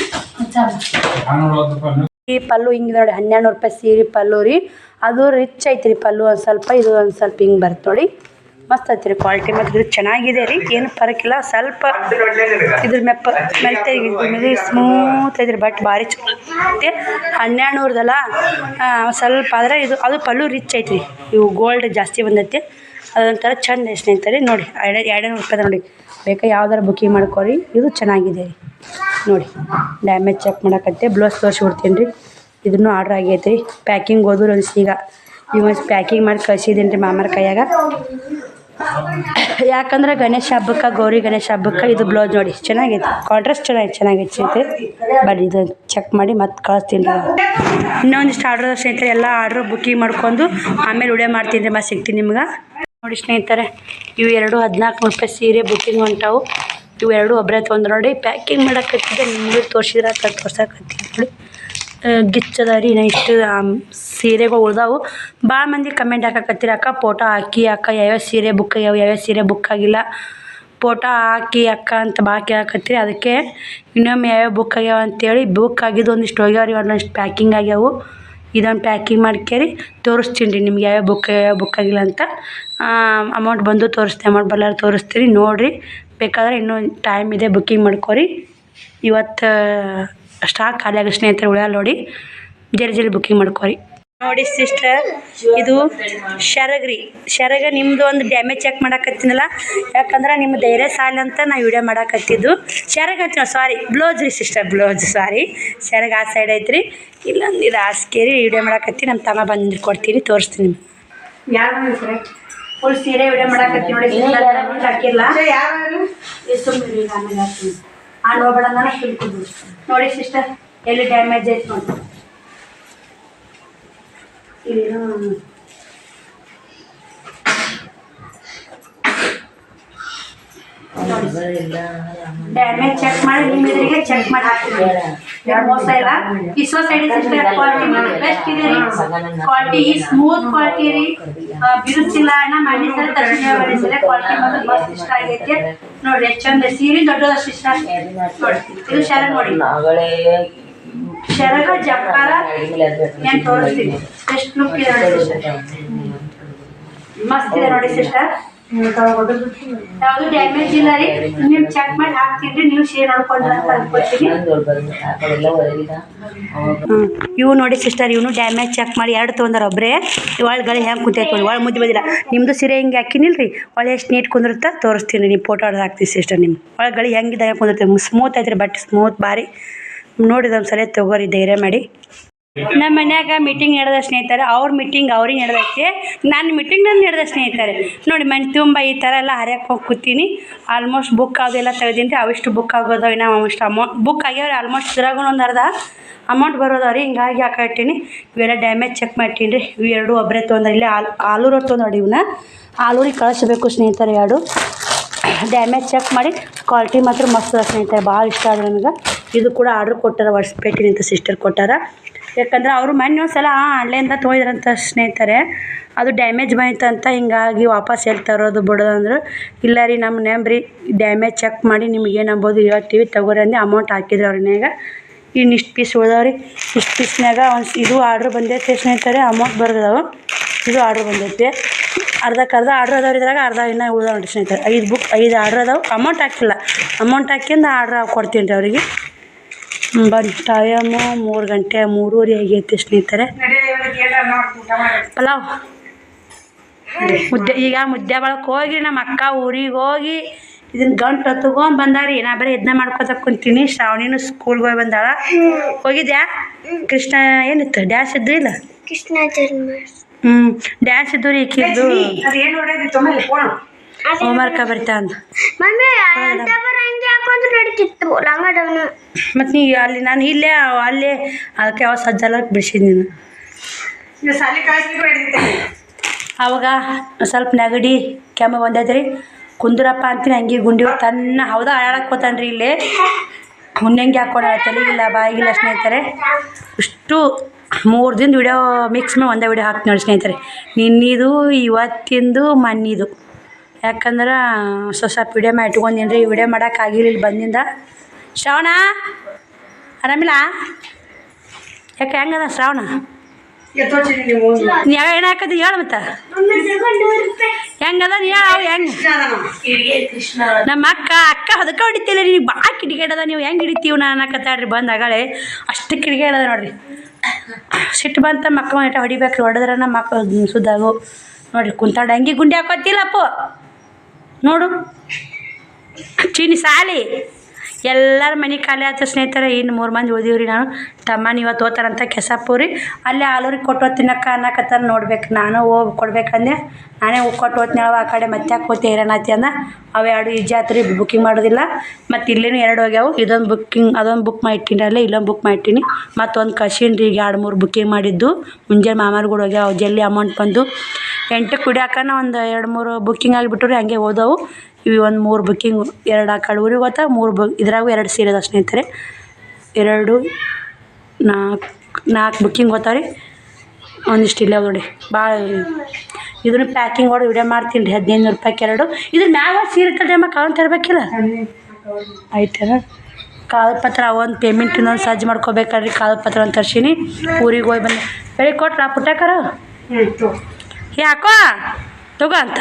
ಈ ಪಲ್ಲು ಹಿಂಗೆ ನೋಡಿ ಹನ್ನೆರಡು ನೂರು ರೂಪಾಯಿ ಸೀರೆ ಪಲ್ಲು ರೀ. ಅದು ರಿಚ್ ಐತ್ರಿ ಪಲ್ಲು ಒಂದು ಸ್ವಲ್ಪ, ಇದು ಒಂದು ಸ್ವಲ್ಪ ಹಿಂಗೆ ಬರುತ್ತೆ ನೋಡಿ. ಮಸ್ತ್ ಐತ್ರಿ ಕ್ವಾಲಿಟಿ ಮತ್ತು ಇದು ಚೆನ್ನಾಗಿದೆ ರೀ. ಏನು ಫರಕಿಲ್ಲ ಸ್ವಲ್ಪ ಇದ್ರ ಮೆಪ್ಪ ಮೆಲ್ತೆ ಸ್ಮೂತ್ ಐತ್ರಿ ಬಟ್ ಭಾರಿ ಚಲೋ ಐತೆ. ಹನ್ನೆರಡು ಸ್ವಲ್ಪ ಆದರೆ ಇದು, ಅದು ಪಲ್ಲು ರಿಚ್ ಐತ್ರಿ. ಇವು ಗೋಲ್ಡ್ ಜಾಸ್ತಿ ಬಂದೈತಿ. ಅದೊಂಥರ ಚಂದ ಎಷ್ಟು ರೀ ನೋಡಿ, ಎರಡು ಎರಡು ನೂರು ರೂಪಾಯಿ ನೋಡಿ. ಬೇಕಾ ಯಾವ್ದಾರು ಬುಕ್ಕಿಂಗ್ ಮಾಡ್ಕೊರಿ. ಇದು ಚೆನ್ನಾಗಿದೆ ರೀ. ನೋಡಿ ಡ್ಯಾಮೇಜ್ ಚೆಕ್ ಮಾಡಕತ್ತೆ. ಬ್ಲೌಸ್ ತೋರಿಸ್ಬಿಡ್ತೀನಿ ರೀ. ಇದನ್ನು ಆರ್ಡ್ರ್ ಆಗೈತೆ ರೀ. ಪ್ಯಾಕಿಂಗ್ ಹೋದ್ರು ಸೀಗ. ಈಗ ಪ್ಯಾಕಿಂಗ್ ಮಾಡಿ ಕಳ್ಸಿದ್ದೀನಿ ರೀ ಮಾಮರ ಕೈಯಾಗ. ಯಾಕಂದ್ರೆ ಗಣೇಶ ಹಬ್ಬಕ್ಕೆ, ಗೌರಿ ಗಣೇಶ ಹಬ್ಬಕ್ಕೆ ಇದು ಬ್ಲೌಸ್ ನೋಡಿ, ಚೆನ್ನಾಗೈತೆ. ಕಾಂಟ್ರಾಸ್ಟ್ ಚೆನ್ನಾಗಿ ಚೆನ್ನಾಗೈತೆ ಬಟ್ ಇದು ಚೆಕ್ ಮಾಡಿ ಮತ್ತೆ ಕಳಿಸ್ತೀನಿ ಇನ್ನೊಂದಿಷ್ಟು ಆರ್ಡ್ರ್ ಸ್ನೇಹಿತರೆ, ಎಲ್ಲ ಆರ್ಡ್ರ್ ಬುಕ್ಕಿಂಗ್ ಮಾಡ್ಕೊಂಡು ಆಮೇಲೆ ಉಡೆ ಮಾಡ್ತೀನಿ ರೀ, ಮತ್ತೆ ಸಿಗ್ತೀನಿ ನಿಮ್ಗೆ. ನೋಡಿ ಸ್ನೇಹಿತರೆ, ಇವು ಎರಡು ಹದಿನಾಲ್ಕು ನೂರು ರೂಪಾಯಿ ಸೀರೆ ಬುಕ್ಕಿಂಗ್ ಹೊಂಟಾವು. ಇವು ಎರಡು ಒಬ್ಬರೇ ತೊಂದ್ರೆ ನೋಡಿ ಪ್ಯಾಕಿಂಗ್ ಮಾಡಕತ್ತಿದ್ದೆ ನಿಮಗೆ ತೋರಿಸಿದ್ರೆ ತೋರ್ಸಕತ್ತೀನಿ ನೋಡಿ ಗಿಚ್ಚದ ರೀ ನಾ ಇಷ್ಟು ಸೀರೆಗಳು ಉಳ್ದಾವು. ಭಾಳ ಮಂದಿ ಕಮೆಂಟ್ ಹಾಕಕತ್ತೀರ ಅಕ್ಕ. ಫೋಟೋ ಹಾಕಿ ಅಕ್ಕ, ಯಾವ್ಯಾವ ಸೀರೆ ಬುಕ್ ಆಗ್ಯಾವ ಯಾವ್ಯಾವ ಸೀರೆ ಬುಕ್ ಆಗಿಲ್ಲ. ಫೋಟೋ ಹಾಕಿ ಅಕ್ಕ ಅಂತ ಭಾಳ ಕೇಳಕತ್ತೀರಿ. ಅದಕ್ಕೆ ಇನ್ನೊಮ್ಮೆ ಯಾವ್ಯಾವ ಬುಕ್ ಆಗ್ಯಾವ ಅಂತೇಳಿ ಬುಕ್ ಆಗಿದ್ದು ಒಂದಿಷ್ಟು ಹೋಗ್ಯಾವ ರೀ ಒಂದಷ್ಟು ಪ್ಯಾಕಿಂಗ್ ಆಗ್ಯಾವು. ಇದೊಂದು ಪ್ಯಾಕಿಂಗ್ ಮಾಡ್ಕೇರಿ. ತೋರಿಸ್ತೀನಿ ರೀ ನಿಮ್ಗೆ ಯಾವ್ಯಾವ ಬುಕ್ ಯಾವ್ಯಾವ ಬುಕ್ ಆಗಿಲ್ಲ ಅಂತ. ಅಮೌಂಟ್ ಬಂದು ತೋರಿಸ್ತೀನಿ ಅಮೌಂಟ್ ಬರಲ್ಲ ತೋರಿಸ್ತೀರಿ ನೋಡಿರಿ. ಬೇಕಾದ್ರೆ ಇನ್ನೂ ಟೈಮ್ ಇದೆ ಬುಕ್ಕಿಂಗ್ ಮಾಡ್ಕೊರಿ. ಇವತ್ತು ಸ್ಟಾಕ್ ಖಾಲಿ ಸ್ನೇಹಿತರು ಸ್ನೇಹಿತರೆ ಉಳಿಯಲ್ಲ ನೋಡಿ. ಜಲ್ದಿ ಜಲ್ದಿ ಬುಕ್ಕಿಂಗ್ ಮಾಡ್ಕೊರಿ. ನೋಡಿ ಸಿಸ್ಟರ್ ಇದು ಶರಗ್ರಿ. ಶರಗ ನಿಮ್ಮದು ಒಂದು ಡ್ಯಾಮೇಜ್ ಚೆಕ್ ಮಾಡಕತ್ತೀನಲ್ಲ? ಯಾಕಂದ್ರೆ ನಿಮ್ಮ ಧೈರ್ಯ ಸಾಲ ಅಂತ ನಾ ವಿಡಿಯೋ ಮಾಡಕತ್ತಿದ್ದು. ಶರಗ್ ಹಚ್ಚ ಸಾರಿ ಬ್ಲೌಸ್ ರೀ ಸಿಸ್ಟರ್ ಬ್ಲೌಸ್ ಸಾರಿ ಶರಗ್ ಆ ಸೈಡ್ ಐತ್ರಿ. ಇಲ್ಲೊಂದು ಇದು ಹಾಸ್ಕೇರಿ ವಿಡಿಯೋ ಮಾಡಕತ್ತಿ ನಮ್ಮ ತಮ್ಮ ಬಂದು ಕೊಡ್ತೀನಿ ತೋರಿಸ್ತೀನಿ ನಿಮ್ಗೆ. ಯಾರು ಫುಲ್ ಸೀರೆ ವಿಡಿಯೋ ಮಾಡಕತ್ತಿ ನೋಡಿ ಹಾಕಿಲ್ಲ ಯಾರು ಆ ನೋಡ್ಬೇಡ ನಾನು ತಿಳ್ಕೊಂಡು ನೋಡಿ ಸಿಸ್ಟರ್ ಎಲ್ಲಿ ಡ್ಯಾಮೇಜ್ ಆಯ್ತು ನೋಡಿ ಇಲ್ಲೇನೋ ಡ್ಯಾಮೇಜ್ ಚೆಕ್ ಮಾಡಿ ನಿಮ್ಮ ಎದುರಿಗೆ ಚೆಕ್ ಮಾಡಿ ಹಾಕ್ತೀನಿ. ಮೋಸ ಇಲ್ಲ. ಇಸ್ವಾ ಸೈಡ್ ಸಿಸ್ಟರ್ ಕ್ವಾಲಿಟಿ ಬೆಸ್ಟ್ ಇದೆ ರೀ. ಕ್ವಾಲಿಟಿ ಸ್ಮೂತ್ ಕ್ವಾಲಿಟಿ ರೀ. ಬಿರುಚಿಲ್ಲ ಅಣ್ಣ ಮಾಡಿದ್ರೆ ತರ್ಸಿದ್ರೆ ಬಡಿಸಿಲ್ಲ ಕ್ವಾಲಿಟಿ ಮಾತ್ರ ಮಸ್ತ್ ಇಷ್ಟ ಆಗೈತೆ. ನೋಡಿ ಎಷ್ಟು ಚಂದ ಸೀರೆ ದೊಡ್ಡದಷ್ಟು ಇಷ್ಟ ನೋಡಿ ಇದು ಶರಗ್ ನೋಡಿ. ಶರಗ ಜಪ್ಪಾರ ನಾನು ತೋರಿಸ್ತೀನಿ. ಎಷ್ಟು ಲುಕ್ ಇದೆ ನೋಡಿ ಮಸ್ತ್ ಇದೆ ನೋಡಿ, ಸಿಸ್ಟರ್. ಯಾವುದು ಡ್ಯಾಮೇಜ್ ಇಲ್ಲ ನೀವು ಚೆಕ್ ಮಾಡಿ ಹಾಕ್ತೀನಿ ನೀವು ಶೇರ್ ಅಂತ. ಇವು ನೋಡಿ ಸಿಸ್ಟರ್ ಇವನು ಡ್ಯಾಮೇಜ್ ಚೆಕ್ ಮಾಡಿ ಎರಡು ತೊಗೊಂಡಾರ ಒಬ್ಬರೇ ಒಳಗಡೆ ಹೆಂಗೆ ಕುಂತೈತೆ ಒಳ್ ಮುದ್ದೆ ಬಂದಿಲ್ಲ. ನಿಮ್ಮದು ಸೀರೆ ಹಿಂಗೆ ಹಾಕಿನಿಲ್ರಿ? ಒಳ್ಳೆ ಎಷ್ಟು ನೀಟ್ ಕುಂದಿರುತ್ತೆ ತೋರಿಸ್ತೀನಿ ನೀವು ಫೋಟೋ ಹೊಡೆದು ಹಾಕ್ತೀವಿ ಸಿಸ್ಟರ್ ನಿಮ್ಮ ಒಳಗಡೆ ಹೆಂಗಿದೆ ಕುಂದಿರ್ತೀವಿ ಸ್ಮೂತ್ ಐತ್ರಿ, ಬಟ್ ಸ್ಮೂತ್ ಭಾರಿ. ನೋಡಿದ ಒಂದ್ಸಲ ತೊಗೋರಿ, ಧೈರ್ಯ ಮಾಡಿ. ನಮ್ಮ ಮನ್ಯಾಗ ಮೀಟಿಂಗ್ ನಡೆದ ಸ್ನೇಹಿತರೆ, ಅವ್ರ ಮೀಟಿಂಗ್ ಅವ್ರಿಗೆ ನಡೆದೈತಿ. ನನ್ನ ಮೀಟಿಂಗ್ ನನ್ನ ನಡೆದ ಸ್ನೇಹಿತರೆ. ನೋಡಿ ಮನೆ ತುಂಬ ಈ ಥರ ಎಲ್ಲ ಹರಿಯಕ್ಕೆ ಹೋಗಿ ಕೂತೀನಿ. ಆಲ್ಮೋಸ್ಟ್ ಬುಕ್ ಅದೆಲ್ಲ ತೆಗೆದೀನಿ. ಅವಿಷ್ಟು ಬುಕ್ ಆಗೋದವ ಇನ್ನು ಅವಿಷ್ಟು ಅಮೌಂಟ್ ಬುಕ್ ಆಗ್ಯಾವ್ರಿ ಆಲ್ಮೋಸ್ಟ್ ಇದ್ರಾಗೂ ಒಂದು ಅರ್ಧ ಅಮೌಂಟ್ ಬರೋದವ್ರಿ ಹಿಂಗಾಗಿ ಹಾಕಿಟ್ಟಿನಿ ಇವೆಲ್ಲ ಡ್ಯಾಮೇಜ್ ಚೆಕ್ ಮಾಡ್ತೀನಿ ರೀ. ಇವು ಎರಡು ಒಬ್ಬರೇ ತೊಂದ್ರೆ ಇಲ್ಲೇ ಆಲ್, ಆಲೂರು ತೊಗೊಂಡು ಇವನ್ನ ಆಲೂರಿಗೆ ಕಳಿಸ್ಬೇಕು ಸ್ನೇಹಿತರೆ ಎರಡು. ಡ್ಯಾಮೇಜ್ ಚೆಕ್ ಮಾಡಿ ಕ್ವಾಲಿಟಿ ಮಾತ್ರ ಮಸ್ತ್ ಸ್ನೇಹಿತರೆ. ಭಾಳ ಇಷ್ಟ ಆದ್ರೆ ನನಗೆ. ಇದು ಕೂಡ ಆರ್ಡ್ರ್ ಕೊಟ್ಟಾರ ಹೊಸ್ಪೇಟಿನಿಂದ ಸಿಸ್ಟರ್ ಕೊಟ್ಟಾರ. ಯಾಕಂದ್ರೆ ಅವರು ಮೊನ್ನೆ ಒಂದು ಸಲ ಆನ್ಲೈನ್ದಾಗ ತೊಗೊಂಡಿದ್ರಂತ ಸ್ನೇಹಿತರೆ, ಅದು ಡ್ಯಾಮೇಜ್ ಬಂತಂತ ಹಿಂಗಾಗಿ ವಾಪಸ್ ಎಲ್ಲಿ ತರೋದು ಬಿಡೋದು ಅಂದರು. ಇಲ್ಲ ರೀ ನಮ್ಮ ನೆಂಬ್ರಿ ಡ್ಯಾಮೇಜ್ ಚೆಕ್ ಮಾಡಿ ನಿಮ್ಗೆ ಅಂಬೋದು ಹೇಳ್ತೀವಿ, ತಗೋರಿ ಅಂದು ಅಮೌಂಟ್ ಹಾಕಿದ್ರು ಅವ್ರನ್ಯಾಗ ಇನ್ನು ಇಷ್ಟು ಪೀಸ್ ಉಳ್ದವ್ರಿ ಇಷ್ಟು ಪೀಸ್ನಾಗ ಒಂದು, ಇದು ಆರ್ಡ್ರ್ ಬಂದೈತೆ ಸ್ನೇಹಿತರೆ ಅಮೌಂಟ್ ಬರ್ದವು. ಇದು ಆರ್ಡ್ರ್ ಬಂದೈತೆ. ಅರ್ಧಕ್ಕೆ ಅರ್ಧ ಆರ್ಡ್ರ್ ಅದಾವ್ರಿ ಇದ್ರಾಗ, ಅರ್ಧ ಇನ್ನೂ ಉಳ್ದಾವ ನೋಡಿ ಸ್ನೇಹಿತರೆ. ಐದು ಬುಕ್ ಐದು ಆರ್ಡ್ರ್ ಅದಾವೆ. ಅಮೌಂಟ್ ಹಾಕಿಲ್ಲ. ಅಮೌಂಟ್ ಹಾಕಿಂದು ಆರ್ಡ್ರ್ ಕೊಡ್ತೀನಿ ರೀ ಅವರಿಗೆ. ಬನ್ನಿ ಟೈಮು ಮೂರು ಗಂಟೆ ಮೂರುವರೆ ಆಗೈತಿ ಸ್ನೇಹಿತರೆ. ಪಲಾವ್. ಮುದ್ದೆ ಈಗ ಮುದ್ದೆ ಬಳಕ್ಕೆ ಹೋಗಿ ನಮ್ಮ ಅಕ್ಕ ಊರಿಗೆ ಹೋಗಿ ಇದನ್ನ ಗಂಟು ತಗೊಂಡ್ ಬಂದಾರಿ. ನಾ ಬರೀ ಇದನ್ನ ಮಾಡ್ಕೊತ ಕುಂತೀನಿ. ಶ್ರಾವಣಿನೂ ಸ್ಕೂಲ್ಗೆ ಹೋಗಿ ಬಂದಾಳ. ಹೋಗಿದ್ಯಾ? ಕೃಷ್ಣ ಏನಿತ್ತು? ಡ್ಯಾನ್ಸ್ ಇದ್ದು ಇಲ್ಲ? ಕೃಷ್ಣ ಜನ್ಮ ಹ್ಞೂ ಡ್ಯಾನ್ಸ್ ಇದ್ದು ರೀ ಈಕಿದ್ದು. ಹೋಮ್ವರ್ಕ ಬರ್ತಾ ಮಮ್ಮಿ ಅಂತ ಬರಂಗೆ ಹಾಕೊಂಡ್ರೆ ನಡೀತಿತ್ತು ಲಂಗಡವನು ಮತ್ತು ನೀ ಅಲ್ಲಿ ನಾನು ಇಲ್ಲೇ ಅಲ್ಲೇ ಅದಕ್ಕೆ ಯಾವ ಸಜ್ಜಲ್ಲ ಬಿಡಿಸಿದ್ ನೀನು. ಸಾಲಿ ಅವಾಗ ಸ್ವಲ್ಪ ನೆಗಡಿ ಕೆಮ್ಮು ಬಂದೈತೆ ರೀ ಕುಂದ್ರಪ್ಪ ಅಂತೀನಿ ಹಂಗೆ ಗುಂಡಿ ತನ್ನ ಹೌದಾ ಆಳಕ್ಕೆ ಹೋತಾನ್ರಿ ಇಲ್ಲೇ. ಹುಣ್ಣಂಗೆ ಹಾಕೊಂಡು ತಲೆಗಿಲ್ಲ ಬಾಯಿಗಿಲ್ಲ ಸ್ನೇಹಿತರೆ. ಇಷ್ಟು ಮೂರು ದಿನದ ವಿಡಿಯೋ ಮಿಕ್ಸ್ ಮಾಡಿ ಒಂದೇ ವಿಡಿಯೋ ಹಾಕ್ತೀನಿ ನೋಡಿ ಸ್ನೇಹಿತರೆ. ನಿನ್ನಿದು ಇವತ್ತಿಂದು ಮನ್ನಿದು. ಯಾಕಂದ್ರೆ ಸ್ವಲ್ಪ ಸ್ವಲ್ಪ ವಿಡಿಯೋ ಮಾಡಿ ರೀ ವಿಡಿಯೋ ಮಾಡೋಕ್ಕಾಗಿಲ್ಲ ಇಲ್ಲಿ ಬಂದಿಂದ. ಶ್ರಾವಣ, ಆರಾಮಿಲ್ಲ? ಯಾಕೆ ಹೆಂಗದ ಶ್ರಾವಣ? ನೀವು ಯಾವ ಎಣ್ಣೆ ಹಾಕದ ಹೇಳು ಮತ್ತೆ. ಹೆಂಗದ ನೀ ಹೇಳು ಹೆಂಗೆ? ನಮ್ಮ ಅಕ್ಕ ಅಕ್ಕ ಅದಕ್ಕೆ ಹೊಡಿತಿಲ್ಲ ನೀವು ಭಾಳ ಕಿಡಿಗೇಡದ ನೀವು ಹೆಂಗೆ ಹಿಡಿತೀವಿ ನಾನು ಅನ್ನಕತ್ತಾಡ್ರಿ ಬಂದು ಆಗಳೇ ಅಷ್ಟು ಕಿಡಿಗೇಡದ ನೋಡ್ರಿ. ಸಿಟ್ಟು ಬಂತ ಮಕ್ಕ ಮನೆ ಹೊಡಿಬೇಕು ಹೊಡೆದ್ರೆ ನಮ್ಮ ಮಕ್ಕಳು ಸುದ್ದಾಗು. ನೋಡ್ರಿ ಕುಂತಾಡ ಹಂಗೆ ಗುಂಡಿ ಹಾಕೋತಿಲ್ಲಪ್ಪು. ನೋಡು ಚೀನಿ ಸಾಲಿ ಎಲ್ಲರ ಮನೆ ಖಾಲಿ ಆಯ್ತು ಸ್ನೇಹಿತರೆ ಇನ್ನು ಮೂರು ಮಂದಿ ಓದಿವ್ರಿ ನಾನು ತಮ್ಮನ ಇವತ್ತು ಓದ್ತಾರಂತ ಕೆಸಪ್ಪೂರಿ ಅಲ್ಲೇ ಆಲೂರಿಗೆ ಕೊಟ್ಟು ತಿನ್ನಕ್ಕ ಅನ್ನಕತ್ತಾರ ನೋಡ್ಬೇಕು, ನಾನು ಹೋಗಿ ಕೊಡ್ಬೇಕಂದೆ ನಾನೇ ಹೋಗಿ ಕೊಟ್ಟು ಹೋಗ್ತೀನಿ ಆ ಕಡೆ ಮತ್ತೆ ಹೋಗ್ತಿ ಏನಾಯ್ತಿ ಅಂದ. ಅವು ಎರಡು ಈ ಜಾತ್ರೆ ಬುಕ್ಕಿಂಗ್ ಮಾಡೋದಿಲ್ಲ. ಮತ್ತು ಇಲ್ಲೇನು ಎರಡು ಹೋಗ್ಯಾವು. ಇದೊಂದು ಬುಕ್ಕಿಂಗ್ ಅದೊಂದು ಬುಕ್ ಮಾಡಿಟ್ಟಿನಿ ಅಲ್ಲೇ, ಇಲ್ಲೊಂದು ಬುಕ್ ಮಾಡಿಟ್ಟಿನಿ. ಮತ್ತೊಂದು ಕಶಿನ್ರಿ ಈಗ ಎರಡು ಮೂರು ಬುಕ್ಕಿಂಗ್ ಮಾಡಿದ್ದು. ಮುಂಜಾನೆ ಮಾಮಾರ್ಗಳು ಹೋಗ್ಯಾವ ಜಲ್ಲಿ ಅಮೌಂಟ್ ಬಂದು. ಎಂಟಕ್ಕೆ ಕುಡಿಯಾಕನ ಒಂದು ಎರಡು ಮೂರು ಬುಕ್ಕಿಂಗ್ ಆಗಿಬಿಟ್ಟು ರೀ ಹಂಗೆ ಹೋದವು. ಇವು ಒಂದು ಮೂರು ಬುಕ್ಕಿಂಗ್ ಎರಡು ಆ ಕಡೆ ಊರಿಗೆ ಹೋತ ಮೂರು ಬು ಇದ್ರಾಗೂ ಎರಡು ಸೀರೆ ಅದಾವ ಸ್ನೇಹಿತರೆ ಎರಡು ನಾಲ್ಕು ನಾಲ್ಕು ಬುಕ್ಕಿಂಗ್ ಹೋಗ್ತಾವೆ ರೀ? ಒಂದಿಷ್ಟು ಇಲ್ಲ ನೋಡಿ ಭಾಳ ಇದನ್ನು ಪ್ಯಾಕಿಂಗ್ ಹೊಡೆದು ವಿಡಿಯೋ ಮಾಡ್ತೀನಿ ರೀ. ಹದಿನೈದು ನೂರು ರೂಪಾಯ್ಗೆ ಎರಡು ಇದ್ರ ಮ್ಯಾಗ ಒಂದು ಸೀರೆ ಅಮ್ಮ ಕಾಲು ತರಬೇಕಿಲ್ಲ? ಆಯ್ತೇನ ಕಾಲು ಪತ್ರ ಒಂದು ಪೇಮೆಂಟ್ ಇನ್ನೊಂದು ಸಜ್ಜು ಮಾಡ್ಕೋಬೇಕಲ್ರಿ ಕಾಗದ ಪತ್ರ ಒಂದು ತರ್ಸೀನಿ. ಊರಿಗೆ ಹೋಗಿ ಬಂದು ಬೆಳಿಗ್ಗೆ ಕೊಟ್ರ ಪುಟ್ಟಕರ ಯಾಕೋ ತಗೋ ಅಂತ.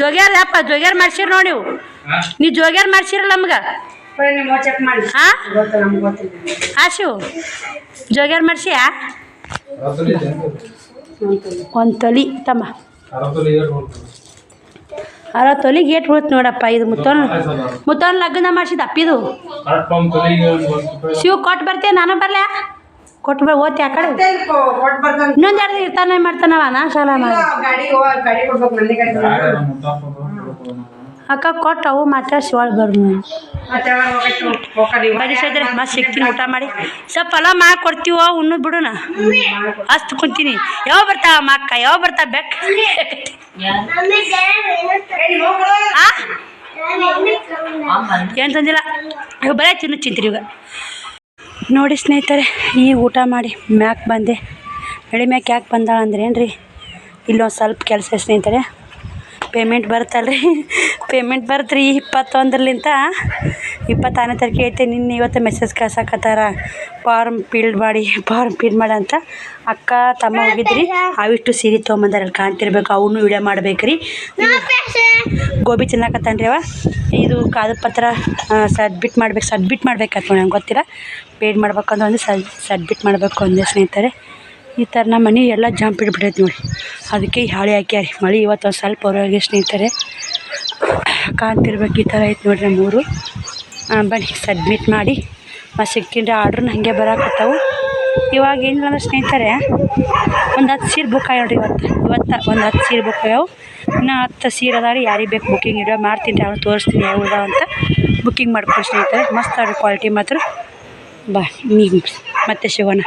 ಜೋಗ್ಯಾರ ಅಪ್ಪ ಜೋಗ್ಯಾರ ಮಾಡ್ಸಿರ್ ನೋಡಿ ನೀವು. ನೀ ಜೋಗ್ಯಾರ ಮಾಡ್ಸಿರಲ್ಲ ನಮ್ಗೆ? ಹಾ ನಿಮ್ಮ ಚೆಕ್ ಮಾಡಿ. ಹಾಂ ಗೊತ್ತು ನಮ್ಗೆ ಗೊತ್ತಿಲ್ಲ. ಆಶು ಜೋಗ್ಯಾರ ಮಾಡ್ಸಿಯಾ ಒಂದು ತೊಲಿ ತಮ್ಮ. ಅರ ತೊಲಿ ಗೇಟ್ ಉಳಿತು ನೋಡಪ್ಪ ಇದು ಮುತ್ತೋನ್ ಮುತ್ತೋನ್ ಲಗ್ನ ಮಾಡಿಸಿದ ಅಪ್ಪಿದು. ಶಿವ ಕೊಟ್ಟು ಬರ್ತೀಯ ನಾನು ಬರ್ಲ್ಯಾ ಕೊಟ್ಟು ಬರ್ ಓದ್ತಿ ಆ ಕಡೆ. ಇನ್ನೊಂದು ಎರಡು ಇರ್ತಾನೆ ಮಾಡ್ತಾನವ ನಾ ಸಾಲ ಮಾಡಿ ಗಾಡಿ ಗಾಡಿ ಕೊಡ್ಬೇಕು ಮಂದಿ ಅಕ್ಕ ಕೊಟ್ಟು ಅವು ಮಾತಾಡ್ಸಿ ಒಳಗೆ ಬರ್ನು ಮತ್ತೆ ಯಾವಾಗ ಹೋಗಕ್ಕೆ ಹೋಗ್ರಿ ಬರೀ ಸೈದ್ರೆ ಮತ್ತೆ ಸಿಗ್ತೀನಿ ಊಟ ಮಾಡಿ. ಸ್ವಲ್ಪ ಪಲಾವ್ ಮಾಡಿ ಕೊಡ್ತೀವೋ ಉಣ್ಣದ್ ಬಿಡುನ? ಅಷ್ಟು ಕುಂತೀನಿ. ಯಾವ ಬರ್ತಾವ ಮಕ್ಕ ಅಕ್ಕ? ಯಾವ ಬರ್ತಾವ ಬೆಕ್? ಆ? ಏನು ತಂದಿಲ್ಲ? ಬರೇ ಬರೀ ತಿನ್ನು ತಿಂತೀರಿ ಇವಾಗ. ನೋಡಿ ಸ್ನೇಹಿತರೆ ಈಗ ಊಟ ಮಾಡಿ ಮ್ಯಾಕ್ ಬಂದೆ. ಬೆಳೆ ಮ್ಯಾಕ್ ಯಾಕೆ ಬಂದಾಳ ಅಂದ್ರೆ ಏನು ರೀ ಇಲ್ಲೊಂದು ಸ್ವಲ್ಪ ಕೆಲಸ ಸ್ನೇಹಿತರೆ. ಪೇಮೆಂಟ್ ಬರುತ್ತಲ್ರಿ? ಪೇಮೆಂಟ್ ಬರುತ್ತೆ ರೀ ಇಪ್ಪತ್ತೊಂದರಲಿಂತ. ಇಪ್ಪತ್ತಾರನೇ ತಾರೀಕು ಐತೆ ನಿನ್ನೆ ಇವತ್ತು ಮೆಸೇಜ್ ಕಳ್ಸಕತ್ತಾರ. ಫಾರ್ಮ್ ಫಿಲ್ಡ್ ಮಾಡಿ ಫಾರ್ಮ್ ಫಿಲ್ ಮಾಡಿ ಅಂತ. ಅಕ್ಕ, ತಮ್ಮ ಹೋಗಿದ್ರಿ. ಅವಿಷ್ಟು ಸೀರೆ ತೊಗೊಂಬಂದಾರಲ್ಲಿ ಕಾಣ್ತಿರ್ಬೇಕು. ಅವನು ವಿಡಿಯೋ ಮಾಡ್ಬೇಕ್ರಿ. ಗೋಬಿ ತಿನ್ನಕತ್ತಾನ್ರಿ ಅವ. ಇದು ಕಾದ ಪತ್ರ ಸಬ್ಮಿಟ್ ಮಾಡ್ಬೇಕು. ಸಬ್ಮಿಟ್ ಮಾಡ್ಬೇಕಾಯ್ತು ನಂಗೆ ಗೊತ್ತಿಲ್ಲ. ಪೇಡ್ ಮಾಡ್ಬೇಕಂದ್ರೆ ಒಂದು ಸಬ್ಮಿಟ್ ಮಾಡಬೇಕು ಒಂದೇ ಸ್ನೇಹಿತರೆ. ಈ ಥರ ನಮ್ಮ ಮನೆ ಎಲ್ಲ ಜಂಪ್ ಇಟ್ಬಿಟ್ಟೈತೆ ನೋಡಿ ಅದಕ್ಕೆ ಹಾಳೆ ಹಾಕ್ಯಾರ ಮಳೆ ಇವತ್ತು ಒಂದು ಸ್ವಲ್ಪ ಹೊರಗೆ ಸ್ನೇಹಿತರೆ. ಕಾಣ್ತಿರ್ಬೇಕು ಈ ಥರ ಐತೆ ನೋಡ್ರಿ ಮೂರು. ಬನ್ನಿ ಸಬ್ಮಿಟ್ ಮಾಡಿ. ಮತ್ತು ಸಿಕ್ಕಿದ್ರೆ ಆರ್ಡ್ರನ್ನ ಹಾಗೆ ಬರಾಕತ್ತಾವು ಇವಾಗ ಏನಿಲ್ಲ ಸ್ನೇಹಿತರೆ, ಒಂದು ಹತ್ತು ಸೀರೆ ಬುಕ್ ನೋಡ್ರಿ ಇವತ್ತು. ಇವತ್ತು ಒಂದು ಹತ್ತು ಸೀರೆ ಬುಕ್ ಆಗ್ಯಾವು. ಇನ್ನು ಹತ್ತು ಸೀರೆ ಅದಾವ ಯಾರಿಗೆ ಬೇಕು ಬುಕ್ಕಿಂಗ್ ಇಡೋ ಮಾಡ್ತೀನಿ ಅವ್ನು ತೋರಿಸ್ತೀನಿ, ಯಾವ ಅಂತ. ಬುಕ್ಕಿಂಗ್ ಮಾಡ್ಕೊಂಡು ಸ್ನೇಹಿತರೆ. ಮಸ್ತ್ ಅವ್ರಿ ಕ್ವಾಲಿಟಿ ಮಾತ್ರ. ಬಾ ನೀವು ಮತ್ತೆ ಸಿಗೋಣ